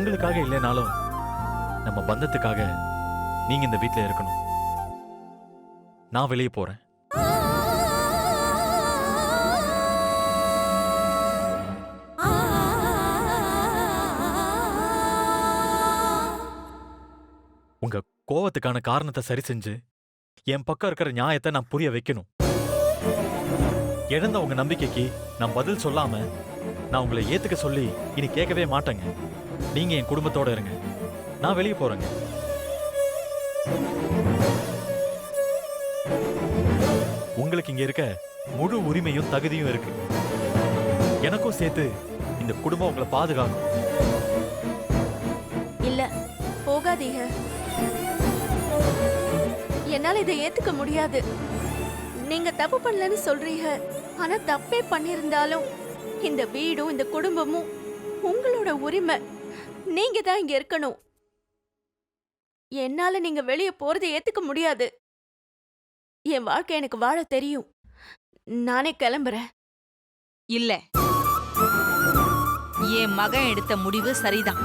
உங்களுக்காக இல்லைனாலும் நம்ம பந்தத்துக்காக நீங்க இந்த வீட்டில் இருக்கணும். நான் வெளியே போறேன். உங்க கோவத்துக்கான காரணத்தை சரி செஞ்சு என் பக்கம் இருக்கிற நியாயத்தை நான் புரிய வைக்கணும். இழந்த உங்க நம்பிக்கைக்கு நான் பதில் சொல்லாம நான் உங்களை ஏத்துக்க சொல்லி இனி கேட்கவே மாட்டேங்க. நீங்க என் குடும்பத்தோட இருங்க. நான் வெளியே போறேங்க. உங்களுக்கு இங்க இருக்க முழு உரிமையும் தகுதியும் இருக்கு. எனக்கும் சேர்த்து இந்த குடும்பம் உங்களை பாதுகாக்கும். இல்ல போகாதீங்க. என்னால இதை ஏத்துக்க முடியாது. நீங்க தப்பு பண்ணலன்னு சொல்றீங்க. ஆனா தப்பே பண்ணிருந்தாலும் இந்த வீடும் இந்த குடும்பமும் உங்களோட உரிமை. நீங்க தான் இங்க இருக்கணும். என்னால நீங்க வெளியே போறதை ஏத்துக்க முடியாது. என் வாழ்க்கை எனக்கு வாழ தெரியும். நானே கிளம்புறேன். இல்ல. என் மகன் எடுத்த முடிவு சரிதான்.